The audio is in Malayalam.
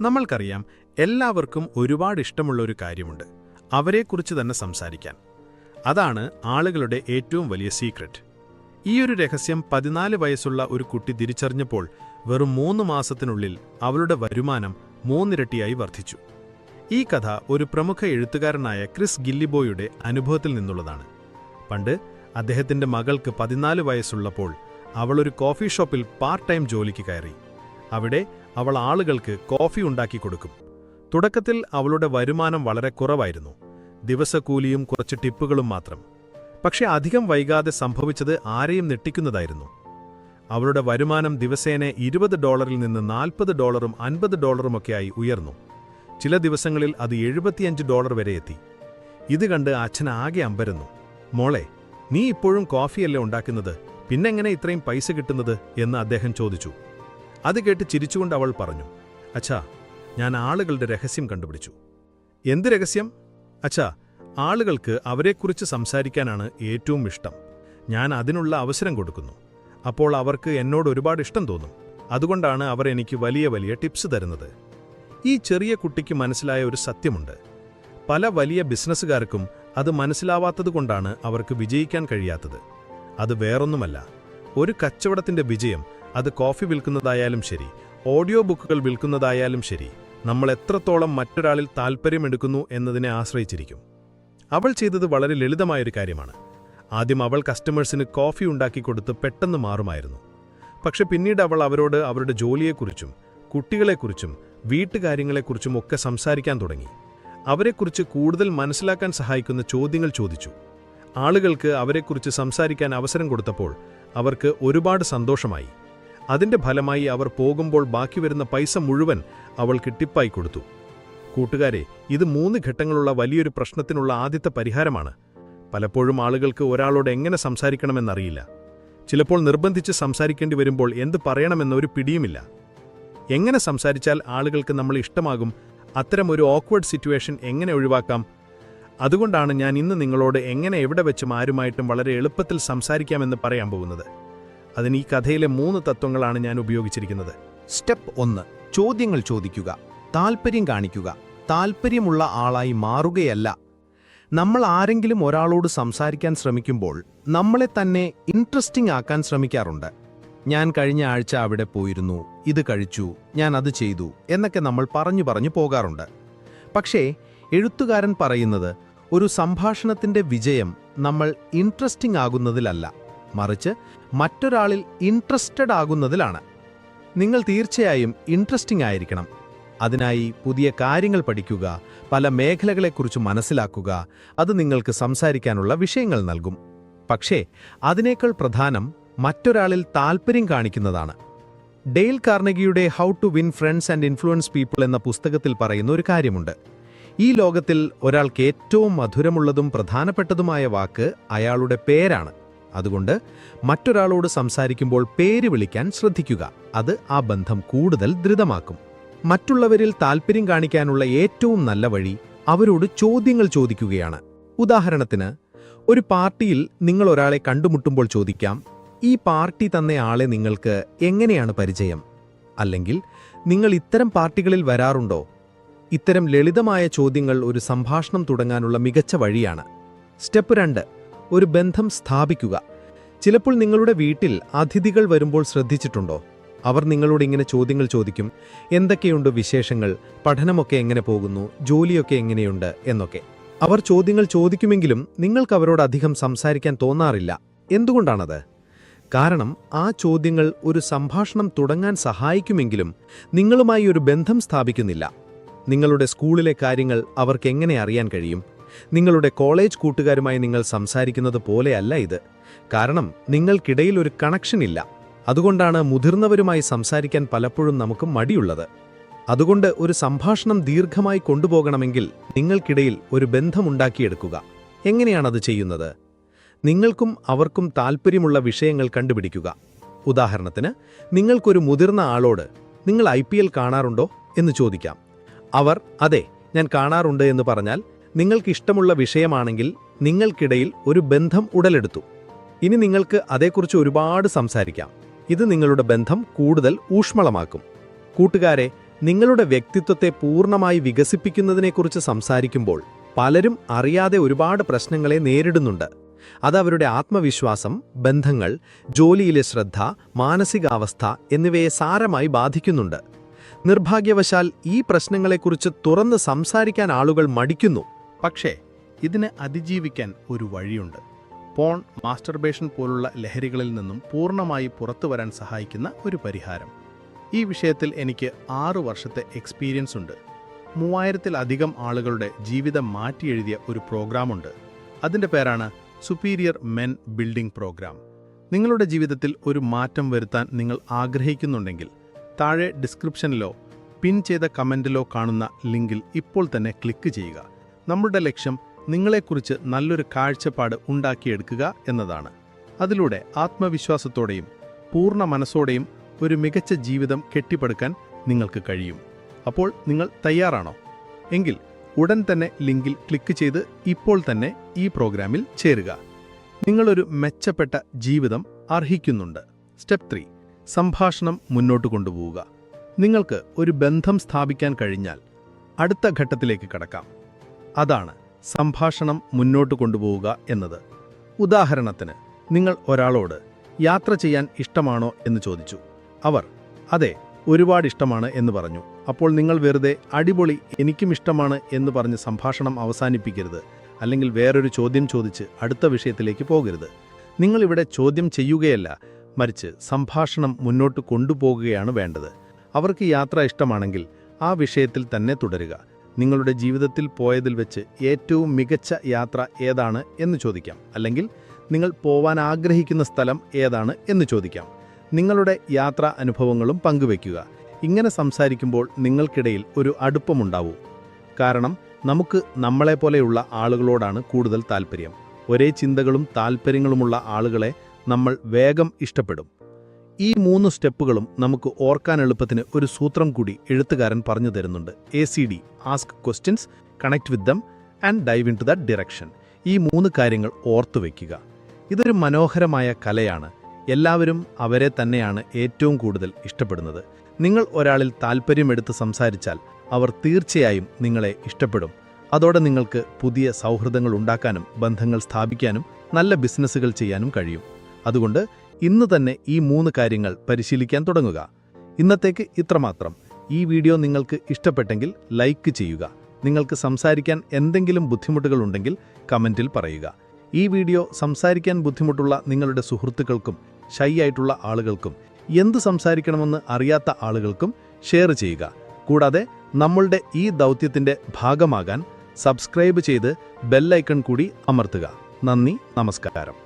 നമ്മൾക്കറിയാം എല്ലാവർക്കും ഒരുപാട് ഇഷ്ടമുള്ള ഒരു കാര്യമുണ്ട്. അവരെക്കുറിച്ച് തന്നെ സംസാരിക്കാൻ. അതാണ് ആളുകളുടെ ഏറ്റവും വലിയ സീക്രട്ട് ഒരു രഹസ്യം പതിനാല് വയസ്സുള്ള ഒരു കുട്ടി തിരിച്ചറിഞ്ഞപ്പോൾ വെറും മൂന്ന് മാസത്തിനുള്ളിൽ അവളുടെ വരുമാനം മൂന്നിരട്ടിയായി വർദ്ധിച്ചു. ഈ കഥ ഒരു പ്രമുഖ എഴുത്തുകാരനായ ക്രിസ് ഗില്ലിബോയുടെ അനുഭവത്തിൽ നിന്നുള്ളതാണ്. പണ്ട് അദ്ദേഹത്തിന്റെ മകൾക്ക് പതിനാല് വയസ്സുള്ളപ്പോൾ അവളൊരു കോഫി ഷോപ്പിൽ പാർട്ട് ടൈം ജോലിക്ക് കയറി. അവിടെ അവൾ ആളുകൾക്ക് കോഫി ഉണ്ടാക്കി കൊടുക്കും. തുടക്കത്തിൽ അവളുടെ വരുമാനം വളരെ കുറവായിരുന്നു. ദിവസക്കൂലിയും കുറച്ച് ടിപ്പുകളും മാത്രം. പക്ഷേ അധികം വൈകാതെ സംഭവിച്ചത് ആരെയും നെട്ടിക്കുന്നതായിരുന്നു അവളുടെ വരുമാനം ദിവസേന ഇരുപത് ഡോളറിൽ നിന്ന് നാൽപ്പത് ഡോളറും അൻപത് ഡോളറുമൊക്കെയായി ഉയർന്നു. ചില ദിവസങ്ങളിൽ അത് എഴുപത്തിയഞ്ച് ഡോളർ വരെ എത്തി. ഇത് കണ്ട് അച്ഛൻ ആകെ അമ്പരുന്നു. മോളെ നീ ഇപ്പോഴും കോഫിയല്ലേ ഉണ്ടാക്കുന്നത്? പിന്നെങ്ങനെ ഇത്രയും പൈസ കിട്ടുന്നത്? എന്ന് അദ്ദേഹം ചോദിച്ചു. അത് കേട്ട് ചിരിച്ചുകൊണ്ട് അവൾ പറഞ്ഞു അച്ഛാ ഞാൻ ആളുകളുടെ രഹസ്യം കണ്ടുപിടിച്ചു. എന്ത് രഹസ്യം? അച്ഛാ ആളുകൾക്ക് അവരെക്കുറിച്ച് സംസാരിക്കാനാണ് ഏറ്റവും ഇഷ്ടം. ഞാൻ അതിനുള്ള അവസരം കൊടുക്കുന്നു. അപ്പോൾ അവർക്ക് എന്നോട് ഒരുപാട് ഇഷ്ടം തോന്നും. അതുകൊണ്ടാണ് അവർ എനിക്ക് വലിയ വലിയ ടിപ്സ് തരുന്നത്. ഈ ചെറിയ കുട്ടിക്ക് മനസ്സിലായ ഒരു സത്യമുണ്ട്. പല വലിയ ബിസിനസ്സുകാർക്കും അത് മനസ്സിലാവാത്തതുകൊണ്ടാണ് അവർക്ക് വിജയിക്കാൻ കഴിയാത്തത്. അത് വേറൊന്നുമല്ല. ഒരു കച്ചവടത്തിന്റെ വിജയം അത് കോഫി വിൽക്കുന്നതായാലും ശരി. ഓഡിയോ ബുക്കുകൾ വിൽക്കുന്നതായാലും ശരി. നമ്മൾ എത്രത്തോളം മറ്റൊരാളിൽ താൽപ്പര്യമെടുക്കുന്നു എന്നതിനെ ആശ്രയിച്ചിരിക്കും. അവൾ ചെയ്തത് വളരെ ലളിതമായൊരു കാര്യമാണ്. ആദ്യം അവൾ കസ്റ്റമേഴ്സിന് കോഫി ഉണ്ടാക്കി കൊടുത്ത് പെട്ടെന്ന് മാറുമായിരുന്നു. പക്ഷെ പിന്നീട് അവൾ അവരോട് അവരുടെ ജോലിയെക്കുറിച്ചും കുട്ടികളെക്കുറിച്ചും വീട്ടുകാര്യങ്ങളെക്കുറിച്ചും ഒക്കെ സംസാരിക്കാൻ തുടങ്ങി. അവരെക്കുറിച്ച് കൂടുതൽ മനസ്സിലാക്കാൻ സഹായിക്കുന്ന ചോദ്യങ്ങൾ ചോദിച്ചു. ആളുകൾക്ക് അവരെക്കുറിച്ച് സംസാരിക്കാൻ അവസരം കൊടുത്തപ്പോൾ അവർക്ക് ഒരുപാട് സന്തോഷമായി. അതിന്റെ ഫലമായി അവർ പോകുമ്പോൾ ബാക്കി വരുന്ന പൈസ മുഴുവൻ അവൾക്ക് ടിപ്പായി കൊടുത്തു. കൂട്ടുകാരെ ഇത് മൂന്ന് ഘട്ടങ്ങളുള്ള വലിയൊരു പ്രശ്നത്തിനുള്ള ആദ്യത്തെ പരിഹാരമാണ്. പലപ്പോഴും ആളുകൾക്ക് ഒരാളോട് എങ്ങനെ സംസാരിക്കണമെന്നറിയില്ല. ചിലപ്പോൾ നിർബന്ധിച്ച് സംസാരിക്കേണ്ടി വരുമ്പോൾ എന്ത് പറയണമെന്നൊരു പിടിയുമില്ല. എങ്ങനെ സംസാരിച്ചാൽ ആളുകൾക്ക് നമ്മൾ ഇഷ്ടമാകും അത്തരം ഒരു ഓക്വേർഡ് സിറ്റുവേഷൻ എങ്ങനെ ഒഴിവാക്കാം? അതുകൊണ്ടാണ് ഞാൻ ഇന്ന് നിങ്ങളോട് എങ്ങനെ എവിടെ വെച്ചും ആരുമായിട്ടും വളരെ എളുപ്പത്തിൽ സംസാരിക്കാമെന്ന് പറയാൻ പോകുന്നത്. അതിന് ഈ കഥയിലെ മൂന്ന് തത്വങ്ങളാണ് ഞാൻ ഉപയോഗിച്ചിരിക്കുന്നത്. സ്റ്റെപ്പ് ഒന്ന് ചോദ്യങ്ങൾ ചോദിക്കുക താൽപ്പര്യം കാണിക്കുക താൽപ്പര്യമുള്ള ആളായി മാറുകയല്ല. നമ്മൾ ആരെങ്കിലും ഒരാളോട് സംസാരിക്കാൻ ശ്രമിക്കുമ്പോൾ നമ്മളെ തന്നെ ഇൻട്രസ്റ്റിംഗ് ആക്കാൻ ശ്രമിക്കാറുണ്ട്. ഞാൻ കഴിഞ്ഞ ആഴ്ച അവിടെ പോയിരുന്നു ഇത് കഴിച്ചു ഞാൻ അത് ചെയ്തു എന്നൊക്കെ നമ്മൾ പറഞ്ഞു പറഞ്ഞു പോകാറുണ്ട്. പക്ഷേ എഴുത്തുകാരൻ പറയുന്നത് ഒരു സംഭാഷണത്തിന്റെ വിജയം നമ്മൾ ഇൻട്രസ്റ്റിംഗ് ആകുന്നതിലല്ല. മറിച്ച് മറ്റൊരാളിൽ ഇൻട്രസ്റ്റഡ് ആകുന്നതിലാണ്. നിങ്ങൾ തീർച്ചയായും ഇൻട്രസ്റ്റിംഗ് ആയിരിക്കണം. അതിനായി പുതിയ കാര്യങ്ങൾ പഠിക്കുക പല മേഖലകളെക്കുറിച്ച് മനസ്സിലാക്കുക അത് നിങ്ങൾക്ക് സംസാരിക്കാനുള്ള വിഷയങ്ങൾ നൽകും. പക്ഷേ അതിനേക്കാൾ പ്രധാനം മറ്റൊരാളിൽ താൽപ്പര്യം കാണിക്കുന്നതാണ്. Dale കാർണഗിയുടെ how to win friends and influence people എന്ന പുസ്തകത്തിൽ പറയുന്ന ഒരു കാര്യമുണ്ട്. ഈ ലോകത്തിൽ ഒരാൾക്ക് ഏറ്റവും മധുരമുള്ളതും പ്രധാനപ്പെട്ടതുമായ വാക്ക് അയാളുടെ പേരാണ്. അതുകൊണ്ട് മറ്റൊരാളോട് സംസാരിക്കുമ്പോൾ പേര് വിളിക്കാൻ ശ്രദ്ധിക്കുക. അത് ആ ബന്ധം കൂടുതൽ ദൃഢമാക്കും. മറ്റുള്ളവരിൽ താൽപ്പര്യം കാണിക്കാനുള്ള ഏറ്റവും നല്ല വഴി അവരോട് ചോദ്യങ്ങൾ ചോദിക്കുകയാണ്. ഉദാഹരണത്തിന് ഒരു പാർട്ടിയിൽ നിങ്ങൾ ഒരാളെ കണ്ടുമുട്ടുമ്പോൾ ചോദിക്കാം ഈ പാർട്ടി തന്ന ആളെ നിങ്ങൾക്ക് എങ്ങനെയാണ് പരിചയം? അല്ലെങ്കിൽ നിങ്ങൾ ഇത്തരം പാർട്ടികളിൽ വരാറുണ്ടോ? ഇത്തരം ലളിതമായ ചോദ്യങ്ങൾ ഒരു സംഭാഷണം തുടങ്ങാനുള്ള മികച്ച വഴിയാണ്. സ്റ്റെപ്പ് രണ്ട് ഒരു ബന്ധം സ്ഥാപിക്കുക. ചിലപ്പോൾ നിങ്ങളുടെ വീട്ടിൽ അതിഥികൾ വരുമ്പോൾ ശ്രദ്ധിച്ചിട്ടുണ്ടോ? അവർ നിങ്ങളോട് ഇങ്ങനെ ചോദ്യങ്ങൾ ചോദിക്കും എന്തൊക്കെയുണ്ട് വിശേഷങ്ങൾ? പഠനമൊക്കെ എങ്ങനെ പോകുന്നു? ജോലിയൊക്കെ എങ്ങനെയുണ്ട്? എന്നൊക്കെ. അവർ ചോദ്യങ്ങൾ ചോദിക്കുമെങ്കിലും നിങ്ങൾക്ക് അവരോട് അധികം സംസാരിക്കാൻ തോന്നാറില്ല. എന്തുകൊണ്ടാണത്? കാരണം ആ ചോദ്യങ്ങൾ ഒരു സംഭാഷണം തുടങ്ങാൻ സഹായിക്കുമെങ്കിലും നിങ്ങളുമായി ഒരു ബന്ധം സ്ഥാപിക്കുന്നില്ല. നിങ്ങളുടെ സ്കൂളിലെ കാര്യങ്ങൾ അവർക്കെങ്ങനെ അറിയാൻ കഴിയും? നിങ്ങളുടെ കോളേജ് കൂട്ടുകാരുമായി നിങ്ങൾ സംസാരിക്കുന്നത് പോലെയല്ല ഇത്. കാരണം നിങ്ങൾക്കിടയിൽ ഒരു കണക്ഷൻ ഇല്ല. അതുകൊണ്ടാണ് മുതിർന്നവരുമായി സംസാരിക്കാൻ പലപ്പോഴും നമുക്ക് മടിയുള്ളത്. അതുകൊണ്ട് ഒരു സംഭാഷണം ദീർഘമായി കൊണ്ടുപോകണമെങ്കിൽ നിങ്ങൾക്കിടയിൽ ഒരു ബന്ധമുണ്ടാക്കിയെടുക്കുക. എങ്ങനെയാണത് ചെയ്യുന്നത്? നിങ്ങൾക്കും അവർക്കും താൽപ്പര്യമുള്ള വിഷയങ്ങൾ കണ്ടുപിടിക്കുക. ഉദാഹരണത്തിന് നിങ്ങൾക്കൊരു മുതിർന്ന ആളോട് നിങ്ങൾ ഐ കാണാറുണ്ടോ എന്ന് ചോദിക്കാം. അവർ അതെ ഞാൻ കാണാറുണ്ട് എന്ന് പറഞ്ഞാൽ നിങ്ങൾക്കിഷ്ടമുള്ള വിഷയമാണെങ്കിൽ നിങ്ങൾക്കിടയിൽ ഒരു ബന്ധം ഉടലെടുത്തു. ഇനി നിങ്ങൾക്ക് അതേക്കുറിച്ച് ഒരുപാട് സംസാരിക്കാം. ഇത് നിങ്ങളുടെ ബന്ധം കൂടുതൽ ഊഷ്മളമാക്കും. കൂട്ടുകാരെ നിങ്ങളുടെ വ്യക്തിത്വത്തെ പൂർണമായി വികസിപ്പിക്കുന്നതിനെക്കുറിച്ച് സംസാരിക്കുമ്പോൾ പലരും അറിയാതെ ഒരുപാട് പ്രശ്നങ്ങളെ നേരിടുന്നുണ്ട്. അത് അവരുടെ ആത്മവിശ്വാസം ബന്ധങ്ങൾ ജോലിയിലെ ശ്രദ്ധ മാനസികാവസ്ഥ എന്നിവയെ സാരമായി ബാധിക്കുന്നുണ്ട്. നിർഭാഗ്യവശാൽ ഈ പ്രശ്നങ്ങളെക്കുറിച്ച് തുറന്ന് സംസാരിക്കാൻ ആളുകൾ മടിക്കുന്നു. പക്ഷേ ഇതിനെ അതിജീവിക്കാൻ ഒരു വഴിയുണ്ട്. പോൺ മാസ്റ്റർബേഷൻ പോലുള്ള ലഹരികളിൽ നിന്നും പൂർണമായി പുറത്തു വരാൻ സഹായിക്കുന്ന ഒരു പരിഹാരം. ഈ വിഷയത്തിൽ എനിക്ക് ആറു വർഷത്തെ എക്സ്പീരിയൻസ് ഉണ്ട്. മൂവായിരത്തിലധികം ആളുകളുടെ ജീവിതം മാറ്റിയെഴുതിയ ഒരു പ്രോഗ്രാമുണ്ട് അതിന്റെ പേരാണ് സുപ്പീരിയർ മെൻ ബിൽഡിംഗ് പ്രോഗ്രാം നിങ്ങളുടെ ജീവിതത്തിൽ ഒരു മാറ്റം വരുത്താൻ നിങ്ങൾ ആഗ്രഹിക്കുന്നുണ്ടെങ്കിൽ താഴെ ഡിസ്ക്രിപ്ഷനിലോ പിൻ ചെയ്ത കമന്റിലോ കാണുന്ന ലിങ്കിൽ ഇപ്പോൾ തന്നെ ക്ലിക്ക് ചെയ്യുക. നമ്മുടെ ലക്ഷ്യം നിങ്ങളെക്കുറിച്ച് നല്ലൊരു കാഴ്ചപ്പാട് ഉണ്ടാക്കിയെടുക്കുക എന്നതാണ്. അതിലൂടെ ആത്മവിശ്വാസത്തോടെയും പൂർണ മനസ്സോടെയും ഒരു മികച്ച ജീവിതം കെട്ടിപ്പടുക്കാൻ നിങ്ങൾക്ക് കഴിയും. അപ്പോൾ നിങ്ങൾ തയ്യാറാണോ? എങ്കിൽ ഉടൻ തന്നെ ലിങ്കിൽ ക്ലിക്ക് ചെയ്ത് ഇപ്പോൾ തന്നെ ഈ പ്രോഗ്രാമിൽ ചേരുക. നിങ്ങളൊരു മെച്ചപ്പെട്ട ജീവിതം അർഹിക്കുന്നുണ്ട്. Step three. സംഭാഷണം മുന്നോട്ട് കൊണ്ടുപോവുക. നിങ്ങൾക്ക് ഒരു ബന്ധം സ്ഥാപിക്കാൻ കഴിഞ്ഞാൽ അടുത്ത ഘട്ടത്തിലേക്ക് കടക്കാം. അതാണ് സംഭാഷണം മുന്നോട്ട് കൊണ്ടുപോവുക എന്നത്. ഉദാഹരണത്തിന് നിങ്ങൾ ഒരാളോട് യാത്ര ചെയ്യാൻ ഇഷ്ടമാണോ എന്ന് ചോദിച്ചു. അവർ അതെ ഒരുപാട് ഇഷ്ടമാണ് എന്ന് പറഞ്ഞു. അപ്പോൾ നിങ്ങൾ വെറുതെ അടിപൊളി എനിക്കും ഇഷ്ടമാണ് എന്ന് പറഞ്ഞ് സംഭാഷണം അവസാനിപ്പിക്കരുത്. അല്ലെങ്കിൽ വേറൊരു ചോദ്യം ചോദിച്ച് അടുത്ത വിഷയത്തിലേക്ക് പോകരുത്. നിങ്ങളിവിടെ ചോദ്യം ചെയ്യുകയല്ല മറിച്ച് സംഭാഷണം മുന്നോട്ട് കൊണ്ടുപോകുകയാണ് വേണ്ടത്. അവർക്ക് യാത്ര ഇഷ്ടമാണെങ്കിൽ ആ വിഷയത്തിൽ തന്നെ തുടരുക. നിങ്ങളുടെ ജീവിതത്തിൽ പോയതിൽ വെച്ച് ഏറ്റവും മികച്ച യാത്ര ഏതാണ് എന്ന് ചോദിക്കാം. അല്ലെങ്കിൽ നിങ്ങൾ പോവാൻ ആഗ്രഹിക്കുന്ന സ്ഥലം ഏതാണ് എന്ന് ചോദിക്കാം. നിങ്ങളുടെ യാത്രാ അനുഭവങ്ങളും പങ്കുവയ്ക്കുക. ഇങ്ങനെ സംസാരിക്കുമ്പോൾ നിങ്ങൾക്കിടയിൽ ഒരു അടുപ്പമുണ്ടാവൂ. കാരണം നമുക്ക് നമ്മളെപ്പോലെയുള്ള ആളുകളോടാണ് കൂടുതൽ താൽപ്പര്യം ഒരേ ചിന്തകളും താൽപ്പര്യങ്ങളുമുള്ള ആളുകളെ നമ്മൾ വേഗം ഇഷ്ടപ്പെടും. ഈ മൂന്ന് സ്റ്റെപ്പുകളും നമുക്ക് ഓർക്കാൻ എളുപ്പത്തിന് ഒരു സൂത്രം കൂടി എഴുത്തുകാരൻ പറഞ്ഞു തരുന്നുണ്ട്. A C D ask questions connect with them and dive into the direction ഈ മൂന്ന് കാര്യങ്ങൾ ഓർത്തു വയ്ക്കുക ഇതൊരു മനോഹരമായ കലയാണ്. എല്ലാവരും അവരെ തന്നെയാണ് ഏറ്റവും കൂടുതൽ ഇഷ്ടപ്പെടുന്നത്. നിങ്ങൾ ഒരാളിൽ താൽപ്പര്യമെടുത്ത് സംസാരിച്ചാൽ അവർ തീർച്ചയായും നിങ്ങളെ ഇഷ്ടപ്പെടും. അതോടെ നിങ്ങൾക്ക് പുതിയ സൗഹൃദങ്ങൾ ഉണ്ടാക്കാനും ബന്ധങ്ങൾ സ്ഥാപിക്കാനും നല്ല ബിസിനസ്സുകൾ ചെയ്യാനും കഴിയും. അതുകൊണ്ട് ഇന്ന് തന്നെ ഈ മൂന്ന് കാര്യങ്ങൾ പരിശീലിക്കാൻ തുടങ്ങുക. ഇന്നത്തേക്ക് ഇത്രമാത്രം. ഈ വീഡിയോ നിങ്ങൾക്ക് ഇഷ്ടപ്പെട്ടെങ്കിൽ ലൈക്ക് ചെയ്യുക. നിങ്ങൾക്ക് സംസാരിക്കാൻ എന്തെങ്കിലും ബുദ്ധിമുട്ടുകൾ ഉണ്ടെങ്കിൽ കമന്റിൽ പറയുക. ഈ വീഡിയോ സംസാരിക്കാൻ ബുദ്ധിമുട്ടുള്ള നിങ്ങളുടെ സുഹൃത്തുക്കൾക്കും ഷൈ ആയിട്ടുള്ള ആളുകൾക്കും എന്ത് സംസാരിക്കണമെന്ന് അറിയാത്ത ആളുകൾക്കും ഷെയർ ചെയ്യുക. കൂടാതെ നമ്മളുടെ ഈ ദൗത്യത്തിന്റെ ഭാഗമാകാൻ സബ്സ്ക്രൈബ് ചെയ്ത് ബെല്ലൈക്കൺ കൂടി അമർത്തുക. നന്ദി നമസ്കാരം.